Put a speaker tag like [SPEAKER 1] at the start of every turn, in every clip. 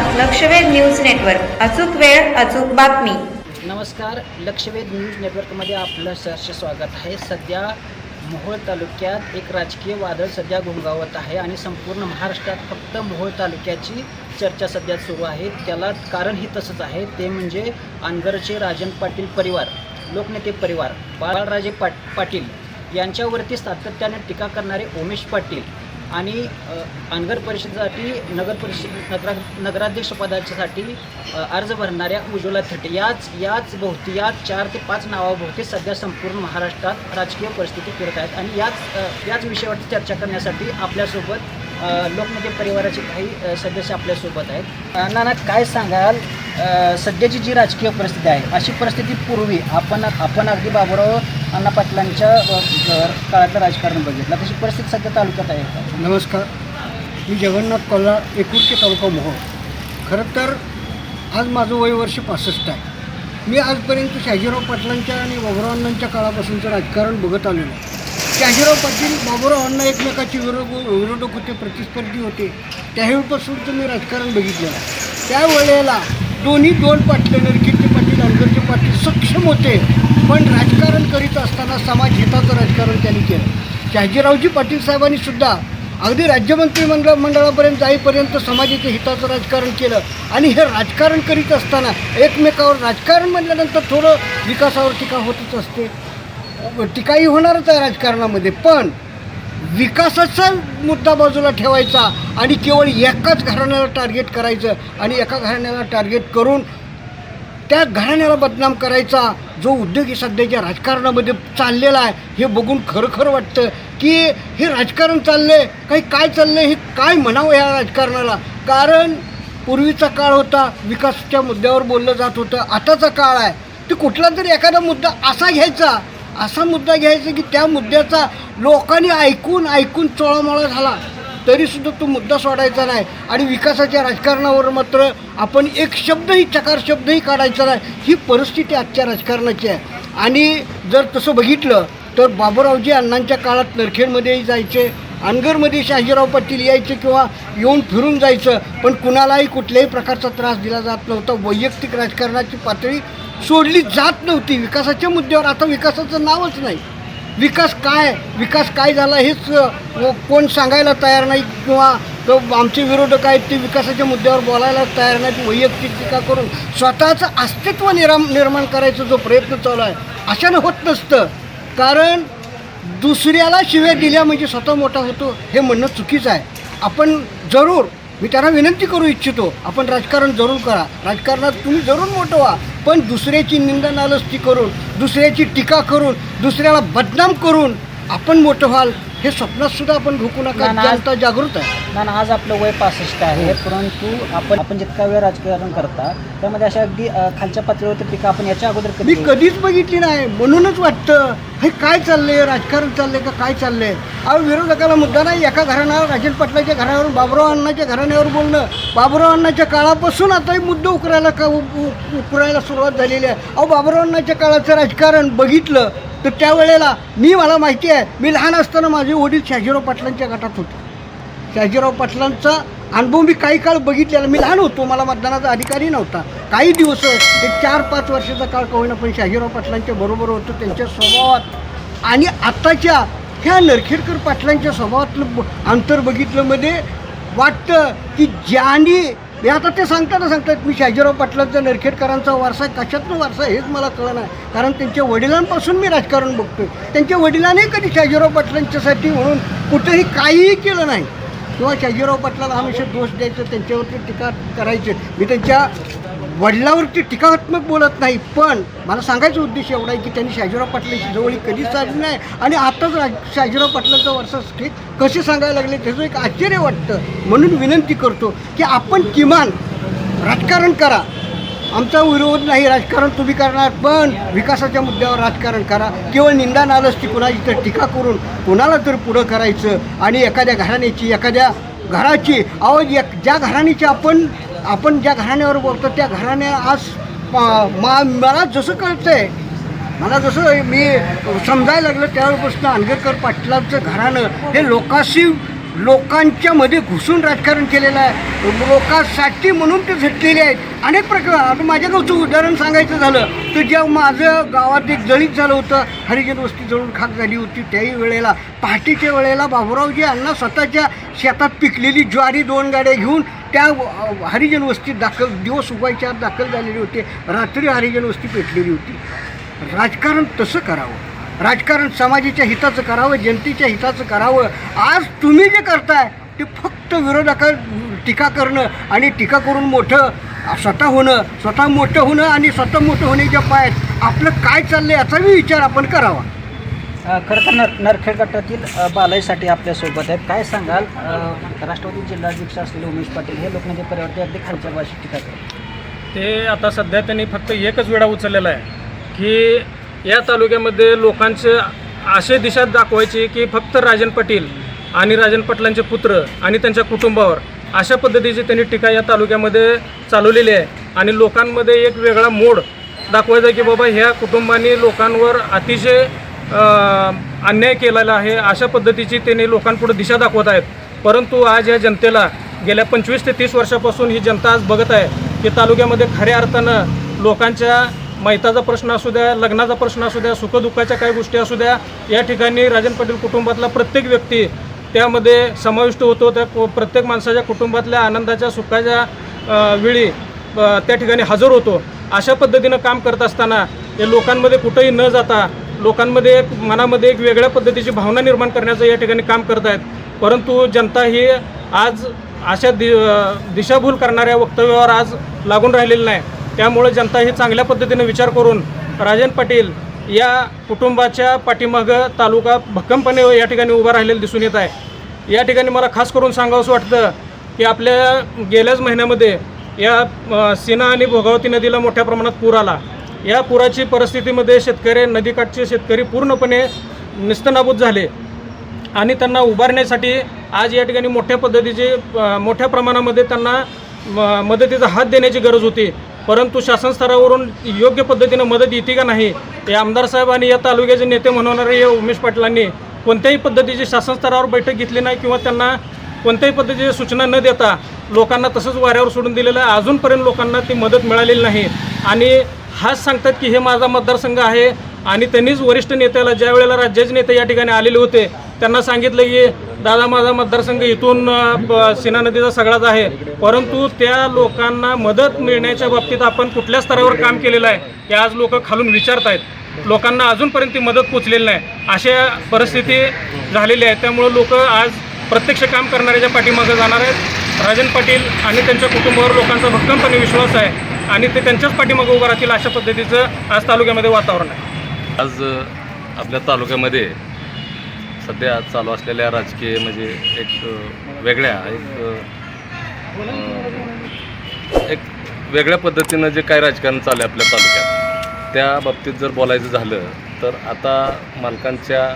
[SPEAKER 1] लक्षवेध news network. अचूक वेळ अचूक बातमी.
[SPEAKER 2] नमस्कार लक्षवेध न्यूज नेटवर्कमध्ये आपलं सहर्ष स्वागत आहे. सध्या मोहोळ तालुक्यात एक राजकीय वादळ सध्या घोंगावत आहे आणि संपूर्ण महाराष्ट्रात फक्त मोहोळ तालुक्याची चर्चा सध्या सुरू आहे. त्याला कारणही तसंच आहे ते म्हणजे आनगरचे राजन पाटील परिवार लोकनेते परिवार बाळराजे पाट पाटील यांच्यावरती सातत्याने टीका करणारे उमेश पाटील आणि अनगर परिषदेसाठी नगर परिषद नगरा नगराध्यक्षपदाच्यासाठी अर्ज भरणाऱ्या उज्ज्वला थटे. याच याच भोवती याच चार ते पाच नावाभोवती सध्या संपूर्ण महाराष्ट्रात राजकीय परिस्थिती फिरत आहेत. आणि याच याच विषयावरती चर्चा करण्यासाठी आपल्यासोबत लोकनेते परिवाराचे काही सदस्य आपल्यासोबत आहेत. नाना काय सांगाल? सध्याची जी राजकीय परिस्थिती आहे अशी परिस्थिती पूर्वी आपण आपण अगदी बाबुराव अण्णा पाटलांच्या काळातलं राजकारण बघितलं. तशी परिस्थिती सध्या तालुक्यात आहे का?
[SPEAKER 3] नमस्कार. मी जगन्नाथ कोल्हा एकुर्के तालुका मोहोळ. खरं तर आज माझं वय वर्ष पासष्ट आहे. मी आजपर्यंत शहाजीराव पाटलांच्या आणि बाबुरावांच्या काळापासूनचं राजकारण बघत आलेलो आहे. शहाजीराव पाटील बाबुरावांना एकमेकाचे विरोध विरोधक होते प्रतिस्पर्धी होते. त्यावेळीपासूनचं मी राजकारण बघितलेलं आहे. त्यावेळेला दोन्ही दोन पाटले नरकिर्ती पाटील अनगरचे पाटील सक्षम होते. पण राजकारण करीत असताना समाज हिताचं राजकारण त्यांनी केलं. शहाजीरावजी पाटील साहेबांनी सुद्धा अगदी राज्यमंत्री मंडळ मंडळापर्यंत जाईपर्यंत समाजाच्या हिताचं राजकारण केलं. आणि हे राजकारण करीत असताना एकमेकावर राजकारण म्हटल्यानंतर थोडं विकासावर टीका होतच असते. टीकाही होणारच आहे राजकारणामध्ये पण विकासाचा मुद्दा बाजूला ठेवायचा आणि केवळ एकाच घराण्याला टार्गेट करायचं आणि एका घराण्याला टार्गेट करून त्या घराण्याला बदनाम करायचा जो उद्योग ही सध्याच्या राजकारणामध्ये चाललेला आहे हे बघून खरखर वाटतं की हे राजकारण चाललं आहे काही काय चाललं आहे हे काय म्हणावं ह्या राजकारणाला? कारण पूर्वीचा काळ होता विकासाच्या मुद्द्यावर बोललं जात होतं आताचा काळ आहे. ते कुठला तरी एखादा मुद्दा असा घ्यायचा असा मुद्दा घ्यायचा की त्या मुद्द्याचा लोकांनी ऐकून ऐकून चोळामोळा झाला. तरीसुद्धा तो मुद्दा सोडायचा नाही आणि विकासाच्या राजकारणावर मात्र आपण एक शब्दही चकार शब्दही काढायचा नाही. ही परिस्थिती आजच्या राजकारणाची आहे. आणि जर तसं बघितलं तर बाबूरावजी अण्णांच्या काळात नरखेडमध्येही जायचे अनगरमध्ये शहाजीराव पाटील यायचे किंवा येऊन फिरून जायचं पण कुणालाही कुठल्याही प्रकारचा त्रास दिला जात नव्हता. वैयक्तिक राजकारणाची पातळी सोडली जात नव्हती. विकासाच्या मुद्द्यावर आता विकासाचं नावच नाही. विकास काय विकास काय झाला हेच कोण सांगायला तयार नाही किंवा तो आमचे विरोधक आहेत ते विकासाच्या मुद्द्यावर बोलायला तयार नाहीत वैयक्तिक टीका करून स्वतःचं अस्तित्व निराम निर्माण करायचा जो प्रयत्न चालू आहे अशानं होत नसतं. कारण दुसऱ्याला शिव्या दिल्या म्हणजे स्वतः मोठा होतो हे म्हणणं चुकीचं आहे. आपण जरूर मी त्यांना विनंती करू इच्छितो आपण राजकारण जरूर करा. राजकारणात तुम्ही जरूर मोठं व्हा. पण दुसऱ्याची निंदा नालस्ती करून दुसऱ्याची टीका करून दुसऱ्याला बदनाम करून आपण मोठं व्हाल. हे स्वप्नात सुद्धा आपण ढोकू नका
[SPEAKER 2] ना, ना.
[SPEAKER 3] जनता जागृत आहे.
[SPEAKER 2] ना आज आपलं वय पासष्ट आहे परंतु आपण आपण जितका वेळ राजकारण करता त्यामध्ये अशा अगदी अ, खालच्या पातळीवरती पिका आपण याच्या अगोदर
[SPEAKER 3] मी
[SPEAKER 2] कधी
[SPEAKER 3] कधीच बघितली नाही. म्हणूनच वाटतं हे काय चाललंय? राजकारण चाललंय का काय चाललंय? अहो विरोधकाला मुद्दा नाही एका घराण्यावर राजन पाटलाच्या घरावर बाबुराव अण्णाच्या घराण्यावर बोलणं. बाबुराव अण्णाच्या काळापासून आता हे मुद्दे उकरायला का उ- उ- उकरायला सुरुवात झालेली आहे. अहो बाबुराव अण्णाच्या काळाचं राजकारण बघितलं तर त्यावेळेला मी मला माहिती आहे मी लहान असताना माझे वडील शहाजीराव पाटलांच्या गटात होते. शहाजीराव पाटलांचा अनुभव मी काही काळ बघितलेला मी लहान होतो मला मतदानाचा अधिकारी नव्हता. काही दिवस ते चार पाच वर्षाचा काळ का पण शहाजीराव पाटलांच्या बरोबर होतो त्यांच्या स्वभावात आणि आत्ताच्या ह्या नरखेडकर पाटलांच्या स्वभावातलं ब- अंतर बघितलं मध्ये वाटतं की ज्यांनी हे आता ते सांगताना सांगतात मी शाजीराव पाटलांचा नरखेडकरांचा वारसा कशातून वारसा हेच मला कळलं नाही. कारण त्यांच्या वडिलांपासून मी राजकारण बघतोय. त्यांच्या वडिलांनी कधी शाजीराव पाटलांच्यासाठी म्हणून कुठेही काहीही केलं नाही. किंवा शहाजीराव पाटलाला हमेशा दोष द्यायचं त्यांच्यावरती टीका करायचे. मी त्यांच्या वडिलावरती टीकात्मक बोलत नाही पण मला सांगायचा उद्देश एवढा आहे की त्यांनी शहाजीराव पाटलांची जवळ कधीच साधली नाही. आणि आताच राज शहाजीराव पाटलांचं वारसा ठीक कसे सांगायला लागले त्याचं एक आश्चर्य वाटतं. म्हणून विनंती करतो की आपण किमान राजकारण करा. आमचा विरोध नाही राजकारण तुम्ही करणार पण विकासाच्या मुद्द्यावर राजकारण करा. केवळ निंदा नालस्ती कुणाची तर टीका करून कुणाला तर पुढं करायचं. आणि एखाद्या घराण्याची एखाद्या घराची अहो एक ज्या घराणीची आपण आपण ज्या घराण्यावर बोलतो त्या घराण्या आज मा- मा- मला जसं कळतंय मला जसं मी समजायला लागलं त्यावेळेपासून आंबेडकर पाटलांचं घराणं हे लोकाशी लोकांच्या मध्ये घुसून राजकारण केलेलं आहे. लोकांसाठी म्हणून ते झटलेले आहेत. अनेक प्रकार आता माझ्या गावचं उदाहरण सांगायचं झालं तर जेव्हा माझं गावात एक जळीत झालं होतं हरिजन वस्ती जळून खाक झाली होती त्याही वेळेला पहाटेच्या वेळेला बाबुरावजी यांना स्वतःच्या शेतात पिकलेली ज्वारी दोन गाड्या घेऊन त्या हरिजन वस्तीत दाखल दिवस उभायच्या दाखल झालेले होते. रात्री हरिजन वस्ती पेटलेली होती. राजकारण तसं करावं. राजकारण समाजाच्या हिताचं करावं जनतेच्या हिताचं करावं. आज तुम्ही जे करताय ते फक्त विरोधका टीका करणं आणि टीका करून मोठं स्वतः होणं स्वतः मोठं होणं आणि स्वतः मोठं होण्याच्या पायात आपलं काय चाललंय याचाही विचार आपण करावा.
[SPEAKER 2] खरं तर नर नरखेड गटातील बालाईसाठी आपल्यासोबत आहेत. काय सांगाल? राष्ट्रवादी जिल्हाध्यक्ष असलेले उमेश पाटील हे लोकनेते परिवर्तन अगदी खालच्या भाषेत टीका करतात.
[SPEAKER 4] ते आता सध्या त्यांनी फक्त एकच वेळा उचललेला आहे की या तालुक्यामध्ये लोकांचे असे दिशा दाखवायची की फक्त राजन पाटील आणि राजन पाटलांचे पुत्र आणि त्यांच्या कुटुंबावर अशा पद्धतीची त्यांनी टीका या तालुक्यामध्ये चालवलेली आहे. आणि लोकांमध्ये एक वेगळा मोड दाखवायचा की बाबा ह्या कुटुंबांनी लोकांवर अतिशय अन्याय केलेला आहे. अशा पद्धतीची त्यांनी लोकांपुढे दिशा दाखवत आहेत. परंतु आज या जनतेला गेल्या पंचवीस ते तीस वर्षापासून ही जनता आज बघत आहे की तालुक्यामध्ये खऱ्या अर्थानं लोकांच्या मैताचा प्रश्न असू द्या लग्नाचा प्रश्न असू द्या सुखदुःखाच्या काही गोष्टी असू द्या या ठिकाणी राजन पाटील कुटुंबातला प्रत्येक व्यक्ती त्यामध्ये समाविष्ट होतो. त्या प्रत्येक माणसाच्या कुटुंबातल्या आनंदाच्या सुखाच्या वेळी त्या ठिकाणी हजर होतो. अशा पद्धतीनं काम करत असताना हे लोकांमध्ये कुठंही न जाता लोकांमध्ये एक मनामध्ये एक वेगळ्या पद्धतीची भावना निर्माण करण्याचं या ठिकाणी काम करत आहेत. परंतु जनता ही आज अशा दि दिशाभूल करणाऱ्या वक्तव्यावर आज लागून राहिलेली नाही. त्यामुळे जनता ही चांगल्या पद्धतीने विचार करून राजन पाटील या कुटुंबाच्या पाठीमागं तालुका भक्कमपणे या ठिकाणी उभा राहिलेला दिसून येत आहे. या ठिकाणी मला खास करून सांगावंसं वाटतं की आपल्या गेल्याच महिन्यामध्ये या सीना आणि भोगावती नदीला मोठ्या प्रमाणात पूर आला. या पुराची परिस्थितीमध्ये शेतकरी नदीकाठचे शेतकरी पूर्णपणे निस्तनाबूत झाले आणि त्यांना उभारण्यासाठी आज या ठिकाणी मोठ्या पद्धतीचे मोठ्या प्रमाणामध्ये त्यांना म- मदतीचा हात देण्याची गरज होती. परंतु शासन स्तरावरून योग्य पद्धतीनं मदत येते का नाही हे आमदार साहेब आणि या तालुक्याचे नेते म्हणवणारे हे उमेश पाटलांनी कोणत्याही पद्धतीची शासन स्तरावर बैठक घेतली नाही किंवा त्यांना कोणत्याही पद्धतीच्या सूचना न देता लोकांना तसंच वाऱ्यावर सोडून दिलेलं आहे. अजूनपर्यंत लोकांना ती मदत मिळालेली नाही. आणि हाच सांगतात की हे माझा मतदारसंघ आहे आणि त्यांनीच वरिष्ठ नेत्याला ज्या वेळेला राज्याचे नेते या ठिकाणी आलेले होते त्यांना सांगितलं की दादा माझा मतदारसंघ इथून अ, ब- सीना नदीचा सगळाच आहे. परंतु त्या लोकांना मदत मिळण्याच्या बाबतीत आपण कुठल्या स्तरावर काम केलेलं आहे ते आज लोक खालून विचारत आहेत लोकांना अजूनपर्यंत ती मदत पोचलेली नाही. अशा परिस्थिती झालेली आहे. त्यामुळं लोक आज प्रत्यक्ष काम करणाऱ्याच्या पाठीमागं जाणार आहेत. राजन पाटील आणि त्यांच्या कुटुंबावर लोकांचा भक्कमपणे विश्वास आहे आणि ते त्यांच्याच पाठीमागं उभं राहतील अशा पद्धतीचं आज तालुक्यामध्ये वातावरण आहे.
[SPEAKER 5] आज आपल्या तालुक्यामध्ये सध्या चालू असलेल्या राजकीय म्हणजे एक वेगळ्या एक एक वेगळ्या पद्धतीनं जे काही राजकारण चालू आहे आपल्या तालुक्यात त्या बाबतीत जर बोलायचं झालं तर आता मालकांच्या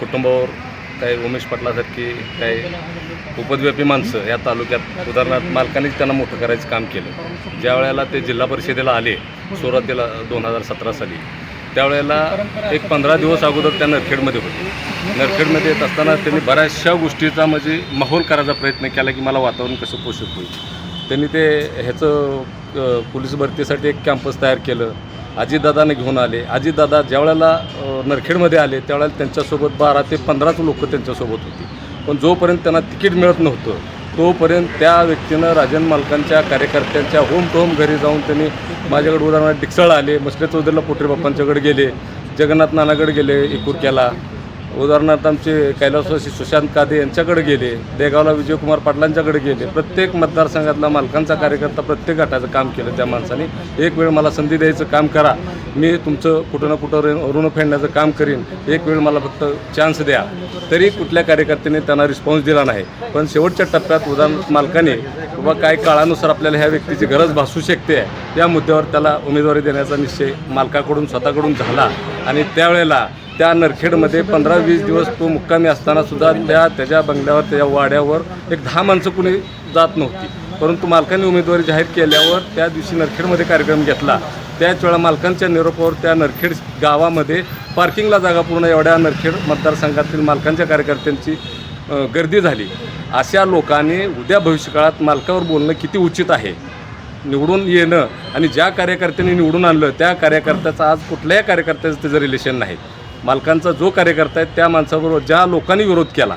[SPEAKER 5] कुटुंबावर काही उमेश पाटलासारखी काही उपद्व्यापी माणसं या तालुक्यात उदाहरणार्थ मालकांनीच त्यांना मोठं करायचं काम केलं. ज्या वेळेला ते जिल्हा परिषदेला आले सुरुवातीला दोन हजार सतरा साली त्यावेळेला एक पंधरा दिवस अगोदर त्या नरखेडमध्ये होते. नरखेडमध्ये येत असताना त्यांनी बऱ्याचशा गोष्टीचा म्हणजे माहोल करायचा प्रयत्न केला की मला वातावरण कसं पोषक होईल. त्यांनी ते ह्याचं पोलीस भरतीसाठी एक कॅम्पस तयार केलं. अजितदादाने घेऊन आले. अजितदादा ज्यावेळेला नरखेडमध्ये आले त्यावेळेला त्यांच्यासोबत बारा ते पंधराच लोक त्यांच्यासोबत होती. पण जोपर्यंत त्यांना तिकीट मिळत नव्हतं तोपर्यंत त्या व्यक्तीनं राजन मालकांच्या कार्यकर्त्यांच्या होम टू होम घरी जाऊन त्यांनी माझ्याकडे उदाहरणार्थ डिक्सळ आले मसले चौधरीला पोटरे बाप्पांच्याकडे गेले जगन्नाथ नानाकडे गेले इकुरक्याला उदाहरणार्थ आमचे कैलासवासी सुशांत कादे यांच्याकडे गेले देगावला विजयकुमार पाटलांच्याकडे गेले. प्रत्येक मतदारसंघातला मालकांचा कार्यकर्ता प्रत्येक गटाचं काम केलं त्या माणसाने. एक वेळ मला संधी द्यायचं काम करा. मी तुमचं कुठं ना कुठं ऋण ऋण फेडण्याचं काम करीन. एक वेळ मला फक्त चान्स द्या. तरी कुठल्या कार्यकर्त्याने त्यांना रिस्पॉन्स दिला नाही. पण शेवटच्या टप्प्यात उदाहरण मालकाने किंवा काय काळानुसार आपल्याला ह्या व्यक्तीची गरज भासू शकते? या मुद्द्यावर त्याला उमेदवारी देण्याचा निश्चय मालकाकडून स्वतःकडून झाला. आणि त्यावेळेला त्या नरखेडमध्ये पंधरा वीस दिवस तो मुक्कामी असतानासुद्धा त्या त्याच्या बंगल्यावर त्याच्या वाड्यावर एक दहा माणसं कुणी जात नव्हती. परंतु मालकांनी उमेदवारी जाहीर केल्यावर त्या दिवशी नरखेडमध्ये कार्यक्रम घेतला. त्याच वेळा मालकांच्या निरोपावर त्या नरखेड गावामध्ये पार्किंगला जागा पूर्ण एवढ्या नरखेड मतदारसंघातील मालकांच्या कार्यकर्त्यांची गर्दी झाली. अशा लोकांनी उद्या भविष्यकाळात मालकावर बोलणं किती उचित आहे? निवडून येणं आणि ज्या कार्यकर्त्यांनी निवडून आणलं त्या कार्यकर्त्याचं आज कुठल्याही कार्यकर्त्याचं त्याचं रिलेशन नाही. मालकांचा जो कार्यकर्ता आहे त्या माणसाबरोबर ज्या लोकांनी विरोध केला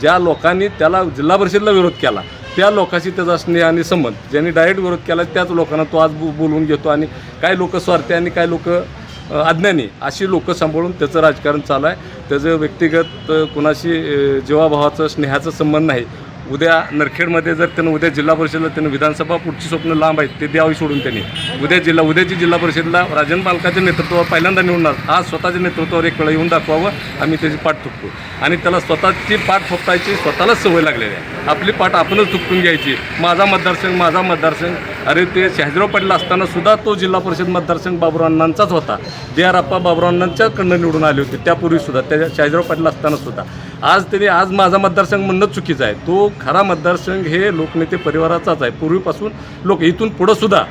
[SPEAKER 5] ज्या लोकांनी त्याला जिल्हा परिषदला विरोध केला त्या लोकांशी त्याचा स्नेह आणि संबंध ज्यांनी डायरेक्ट विरोध केला त्याच लोकांना तो आज बोलवून घेतो आणि काही लोक स्वार्थी आणि काही लोक अज्ञानी अशी लोकं सांभाळून त्याचं राजकारण चालू आहे. त्याचं व्यक्तिगत कुणाशी जीवाभावाचं स्नेहाचं संबंध नाही. उद्या नरखेडमध्ये जर त्यानं उद्या जिल्हा परिषदला त्यानं विधानसभा पुढची स्वप्न लांब आहेत ते द्यावी सोडून त्यांनी. उद्या जिल्हा उद्याची जिल्हा परिषदला राजन पालकाच्या नेतृत्वावर पहिल्यांदा निवडणार आज स्वतःच्या नेतृत्वावर एक वेळा येऊन दाखवावं आम्ही त्याची पाठ थुकतो. आणि त्याला स्वतःची पाठ थोपटायची स्वतःलाच सवय लागलेली आहे. आपली पाठ आपणच थुकटून घ्यायची. माझा मतदारसंघ माझा मतदारसंघ. अरे ते शहाजीराव पाटील असताना सुद्धा तो जिल्हा परिषद मतदारसंघ बाबुरावांनांचाच होता. जे आर अप्पा बाबुरावांनांच्याकडनं निवडून आले होते. त्यापूर्वी सुद्धा त्या शहाजीराव पाटील असताना सुद्धा. आज त्यांनी आज माझा मतदारसंघ म्हणणं चुकीचं आहे. तो खरा मतदारसंघ हे लोकनेते परिवाराचाच आहे. पूर्वीपासून लोक इथून पुढं सुद्धा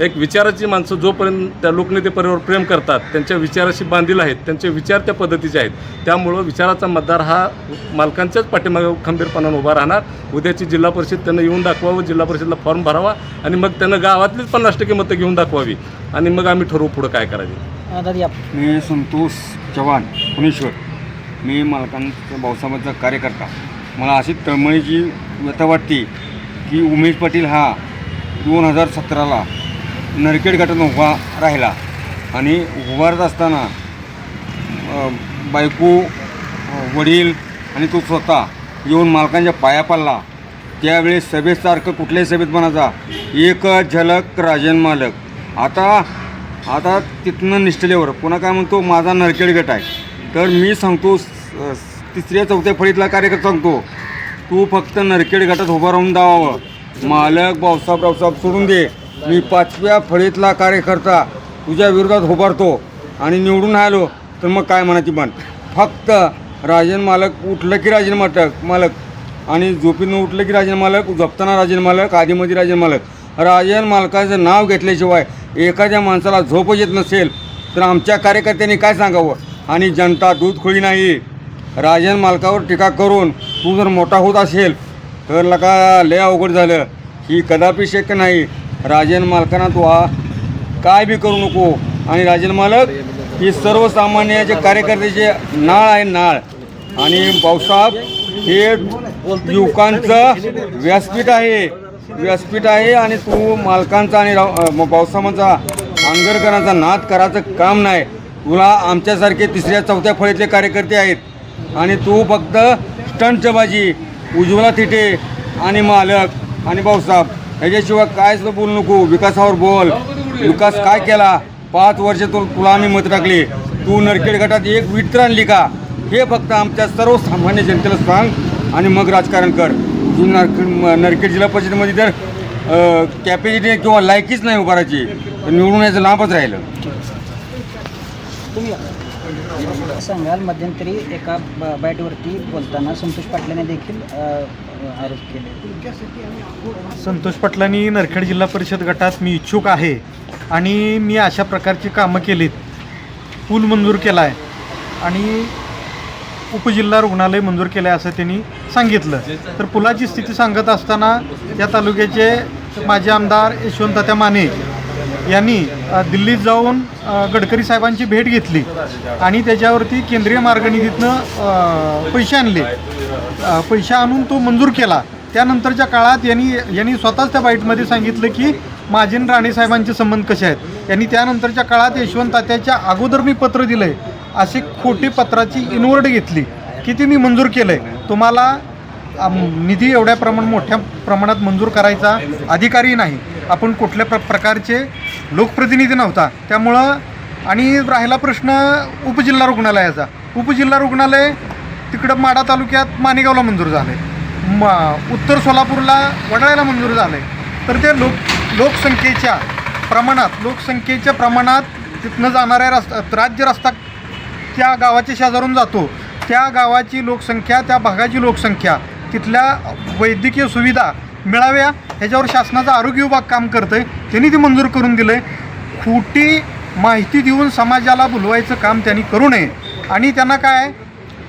[SPEAKER 5] एक विचाराची माणसं जोपर्यंत त्या लोकनेते परिवार प्रेम करतात त्यांच्या विचाराशी बांधील आहेत त्यांचे विचार त्या पद्धतीचे आहेत. त्यामुळं विचाराचा मतदार हा मालकांच्याच पाठीमागे खंबीरपणानं उभा राहणार. उद्याची जिल्हा परिषद त्यांना येऊन दाखवावं जिल्हा परिषदला फॉर्म भरावा आणि मग त्यांना गावातलीच पन्नास टक्के मतं घेऊन दाखवावी. आणि मग आम्ही ठरवू पुढं काय करायचं.
[SPEAKER 2] या.
[SPEAKER 6] मी संतोष चव्हाण पुणेश्वर. मी मालकांचा भाऊसाहेबांचा कार्यकर्ता. मला अशी तळमळीची व्यथा वाटते की उमेश पाटील हा दोन हजार सतराला नरकेड गटात उभा राहिला. आणि उभारत असताना बायको वडील आणि तो स्वतः येऊन मालकांच्या पाया पडला. त्यावेळेस सभेसारखं कुठल्याही सभेत म्हणायचा एक झलक राजन मालक. आता आता तिथनं निष्ठलेवर पुन्हा काय म्हणतो माझा नरकेड गट आहे. तर मी सांगतो तिसऱ्या चौथ्या फळीतला कार्यकर्ता सांगतो तू फक्त नरकेड गटात उभं राहून दावावं मालक भाऊसाहेब रावसाहेब सोडून दे. मी पाचव्या फळीतला कार्यकर्ता तुझ्या विरोधात उभारतो आणि निवडून आलो तर मग काय म्हणायची पण फक्त राजन मालक उठलं की राजन मालक मालक. आणि झोपीनं उठलं की राजन मालक झोपताना राजन मालक आधीमध्ये राजन मालक. राजन मालकाचं नाव घेतल्याशिवाय एखाद्या माणसाला झोपच येत नसेल तर आमच्या कार्यकर्त्यांनी काय सांगावं? आणि जनता दूध खोळी नाही. राजन मालकावर टीका करून तू जर मोठा होत असेल तर लका लय अवघड झालं. ही कदापि शक्य नाही. राजन मालकांना तू हा काय बी करू नको. आणि राजन मालक ही सर्वसामान्याचे कार्यकर्त्याचे नाळ आहे नाळ. आणि भाऊसाहेब हे युवकांचं व्यासपीठ आहे. व्यासपीठ आहे आणि तू मालकांचा आणि राव- भाऊसाहेबांचा आंगरकरांचा नाद करायचं काम नाही. तुला आमच्यासारखे तिसऱ्या चौथ्या फळीतले कार्यकर्ते आहेत. आणि तू फक्त स्टंटबाजी उज्ज्वला तिथे आणि मालक आणि भाऊसाहेब. ह्याच्याशिवाय कायच बोलू नको. विकासावर बोल. विकास काय केला? पाच वर्ष तू तुला आम्ही मत टाकले. तू नरखेड गटात एक वीट तर आणली का? हे फक्त आमच्या सर्वसामान्य जनतेला सांग आणि मग राजकारण कर. तू नरखेड म- नरखेड जिल्हा परिषदेमध्ये जर कॅपॅसिटी किंवा लायकीच नाही उभारायची तर निवडून यायचं लांबच राहिलं.
[SPEAKER 2] तुम्ही सांगाल मध्यंतरी एका ब- बॅटवरती बोलताना संतोष पाटलाने देखील आरोप केले.
[SPEAKER 7] संतोष पाटलांनी नरखेड जिल्हा परिषद गटात मी इच्छुक आहे आणि मी अशा प्रकारची कामं केलीत. पूल मंजूर केला आहे आणि उपजिल्हा रुग्णालय मंजूर केलं आहे असं त्यांनी सांगितलं. तर पुलाची स्थिती सांगत असताना या तालुक्याचे माजी आमदार यशवंत माने यांनी दिल्लीत जाऊन गडकरी साहेबांची भेट घेतली आणि त्याच्यावरती केंद्रीय मार्गनिधीतनं पैसे आणले. पैसे आणून तो मंजूर केला. त्यानंतरच्या काळात यांनी यांनी स्वतःच त्या बाईटमध्ये सांगितलं की माझे राणेसाहेबांचे राणे साहेबांचे संबंध कसे आहेत? यांनी त्यानंतरच्या काळात यशवंत तात्याच्या अगोदर मी पत्र दिलं आहे असे खोटे पत्राची इनवर्ड घेतली. की ती मी मंजूर केलं आहे तुम्हाला निधी एवढ्या प्रमाण मोठ्या प्रमाणात मंजूर करायचा अधिकारी नाही. आपण कुठल्या प्र प्रकारचे लोकप्रतिनिधी नव्हता. त्यामुळं आणि राहिला प्रश्न उपजिल्हा रुग्णालयाचा. उपजिल्हा रुग्णालय तिकडं माडा तालुक्यात माणेगावला मंजूर झालं आहे म उत्तर सोलापूरला वडाळ्याला मंजूर झालं आहे तर ते लोक लोकसंख्येच्या प्रमाणात लोकसंख्येच्या प्रमाणात तिथनं जाणाऱ्या रस्ता राज्य रस्ता त्या गावाच्या शेजारून जातो. त्या गावाची लोकसंख्या त्या भागाची लोकसंख्या तिथल्या वैद्यकीय सुविधा मिळाव्या ह्याच्यावर शासनाचा आरोग्य विभाग काम करतं आहे त्यांनी ती मंजूर करून दिलं आहे खोटी माहिती देऊन समाजाला बुलवायचं काम त्यांनी करू नये. आणि त्यांना काय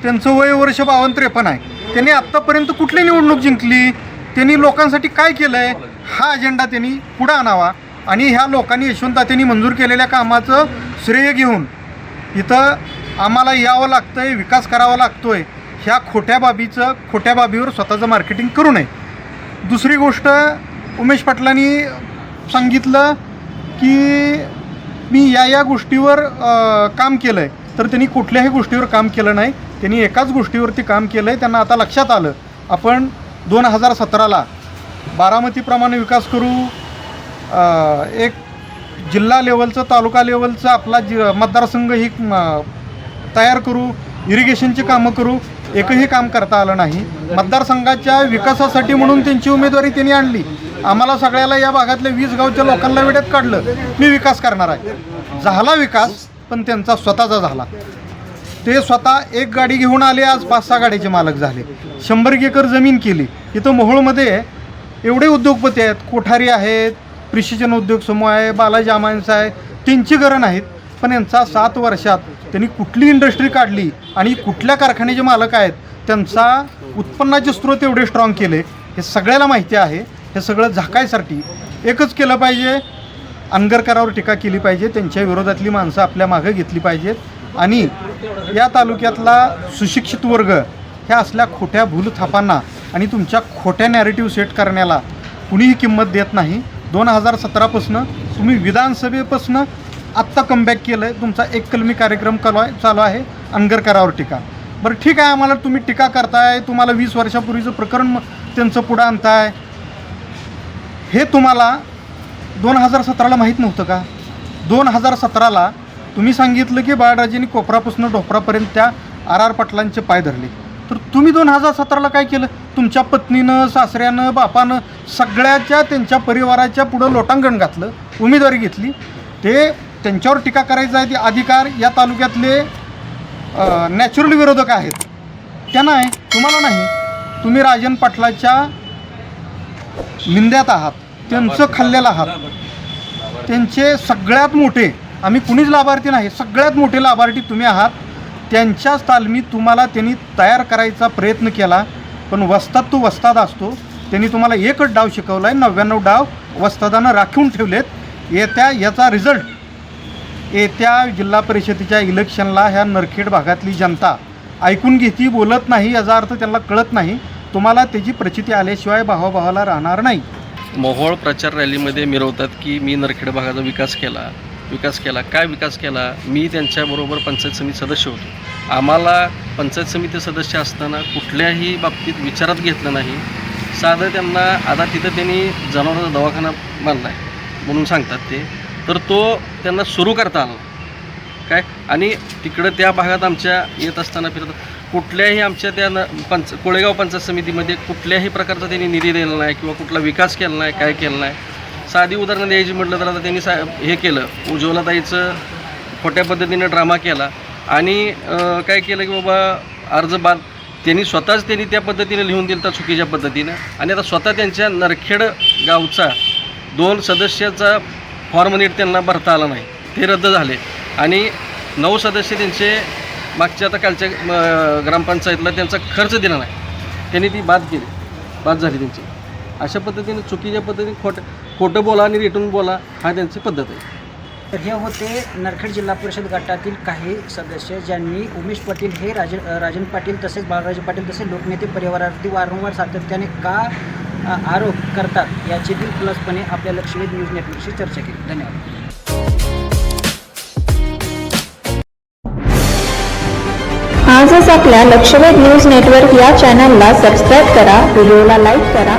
[SPEAKER 7] त्यांचं वय वर्ष बावन्न त्रेपन्न आहे. त्यांनी आत्तापर्यंत कुठली निवडणूक जिंकली? त्यांनी लोकांसाठी काय केलं आहे हा अजेंडा त्यांनी पुढं आणावा. आणि ह्या लोकांनी यशवंततात्यांनी मंजूर केलेल्या कामाचं श्रेय घेऊन इथं आम्हाला यावं लागतं आहे विकास करावा लागतो आहे ह्या खोट्या बाबीचं खोट्या बाबीवर स्वतःचं मार्केटिंग करू नये. दुसरी गोष्ट उमेश पाटलांनी सांगितलं की मी या या गोष्टीवर काम केलं आहे तर त्यांनी कुठल्याही गोष्टीवर काम केलं नाही. त्यांनी एकाच गोष्टीवरती काम केलं आहे त्यांना आता लक्षात आलं. आपण दोन हजार सतराला बारामतीप्रमाणे विकास करू एक जिल्हा लेवलचं तालुका लेवलचं आपला जि मतदारसंघ ही तयार करू इरिगेशनची कामं करू एकही काम करता आलं नाही. मतदारसंघाच्या विकासासाठी म्हणून त्यांची उमेदवारी त्यांनी आणली. आम्हाला सगळ्याला या भागातल्या वीस गावच्या लोकांना वेड्यात काढलं. मी विकास करणार आहे. झाला विकास पण त्यांचा स्वतःचा झाला. ते स्वतः एक गाडी घेऊन आले आज पाच सहा गाडीचे मालक झाले. शंभर एकर जमीन केली. इथं मोहोळमध्ये एवढे उद्योगपती आहेत कोठारी आहेत प्रिशिजन उद्योग समूह आहे बालाजी अमायन्स आहे. त्यांची घरं नाहीत. पण यांचा सात वर्षात त्यांनी कुठली इंडस्ट्री काढली आणि कुठल्या कारखान्याचे मालक आहेत त्यांचा उत्पन्नाचे स्रोत एवढे स्ट्रॉंग केले हे सगळ्याला माहिती आहे. हे सगळं झाकायसाठी एकच केलं पाहिजे. अनगरकरावर टीका केली पाहिजे. त्यांच्या विरोधातली माणसं आपल्या मागं घेतली पाहिजेत. आणि या तालुक्यातला सुशिक्षित वर्ग ह्या असल्या खोट्या भूलथापांना आणि तुमच्या खोट्या नॅरेटिव्ह सेट करण्याला कुणीही किंमत देत नाही. दोन हजार सतरापासनं तुम्ही विधानसभेपासनं आत्ता कमबॅक केलं आहे तुमचा एक कलमी कार्यक्रम चालू आहे चालू आहे अंगरकरावर टीका. बरं ठीक आहे आम्हाला तुम्ही टीका करताय तुम्हाला वीस वर्षापूर्वीचं प्रकरण त्यांचं पुढं आणताय. हे तुम्हाला दोन हजार सतराला माहीत नव्हतं का? दोन हजार सतराला तुम्ही सांगितलं की बाळराजेंनी कोपरापासून ढोपरापर्यंत त्या आर आर पाटलांचे पाय धरले. तर तुम्ही दोन हजार सतराला काय केलं? तुमच्या पत्नीनं सासऱ्यानं बापानं सगळ्याच्या त्यांच्या परिवाराच्या पुढं लोटांगण घातलं उमेदवारी घेतली. ते त्यांच्यावर टीका करायचा आहे ते अधिकार या तालुक्यातले नॅचरल विरोधक आहेत. त्यांना आहे तुम्हाला नाही तुम्ही राजन पाटलाच्या निंद्यात आहात त्यांचं खाल्लेलं आहात. त्यांचे सगळ्यात मोठे आम्ही कुणीच लाभार्थी नाही सगळ्यात मोठे लाभार्थी तुम्ही आहात. त्यांच्याच तालमीत तुम्हाला त्यांनी तयार करायचा प्रयत्न केला पण वस्ताद तो वस्ताद असतो. त्यांनी तुम्हाला एकच डाव शिकवला आहे नव्याण्णव डाव वस्तादानं राखून ठेवलेत. येत्या याचा रिझल्ट येत्या जिल्हा परिषदेच्या इलेक्शनला ह्या नरखेड भागातली जनता ऐकून घेती बोलत नाही याचा अर्थ त्यांना कळत नाही. तुम्हाला त्याची प्रचिती आल्याशिवाय भावाभावाला राहणार नाही.
[SPEAKER 8] मोहोळ प्रचार रॅलीमध्ये मिरवतात की मी नरखेड भागाचा विकास केला विकास केला. काय विकास केला? मी त्यांच्याबरोबर पंचायत समिती सदस्य होतो. आम्हाला पंचायत समिती सदस्य असताना कुठल्याही बाबतीत विचारात घेतलं नाही. साधं त्यांना आता तिथं त्यांनी जनावरांचा दवाखाना बांधला आहे म्हणून सांगतात ते. तर तो त्यांना सुरू करता आला. काय? आणि तिकडं त्या भागात आमच्या येत असताना फिरत कुठल्याही आमच्या त्या न पंच कोळेगाव पंचायत समितीमध्ये कुठल्याही प्रकारचा त्यांनी निधी दिला नाही किंवा कुठला विकास केला नाही काय केलं नाही. साधी उदाहरणं द्यायची म्हटलं तर आता त्यांनी सा हे केलं. उज्ज्वलाताईचं खोट्या पद्धतीने ड्रामा केला. आणि काय केलं की बाबा अर्ज बाद त्यांनी स्वतःच त्यांनी त्या पद्धतीने लिहून दिलं तर चुकीच्या पद्धतीनं. आणि आता स्वतः त्यांच्या नरखेड गावचा दोन सदस्याचा फॉर्म नीट त्यांना भरता आला नाही. ते रद्द झाले. आणि नऊ सदस्य त्यांचे मागच्या आता कालच्या ग्रामपंचायतला त्यांचा खर्च दिला नाही. त्यांनी ती बाद केली. बाद झाली त्यांची. अशा पद्धतीने चुकीच्या पद्धतीने खोटं खोटं बोला आणि रिटून बोला हा त्यांची पद्धत आहे.
[SPEAKER 2] तर हे होते नरखेड जिल्हा परिषद गटातील काही सदस्य ज्यांनी उमेश पाटील हे राज राजन पाटील तसेच बाळराजे पाटील तसेच लोकनेते परिवारावरती वारंवार सातत्याने का आरोप करतात याची दिलखुलासपणे आपल्या लक्षवेध न्यूज नेटवर्कशी चर्चा केली. धन्यवाद.
[SPEAKER 9] आजच आपल्या लक्षवेध न्यूज नेटवर्क या चॅनलला सबस्क्राईब करा व्हिडिओला लाईक करा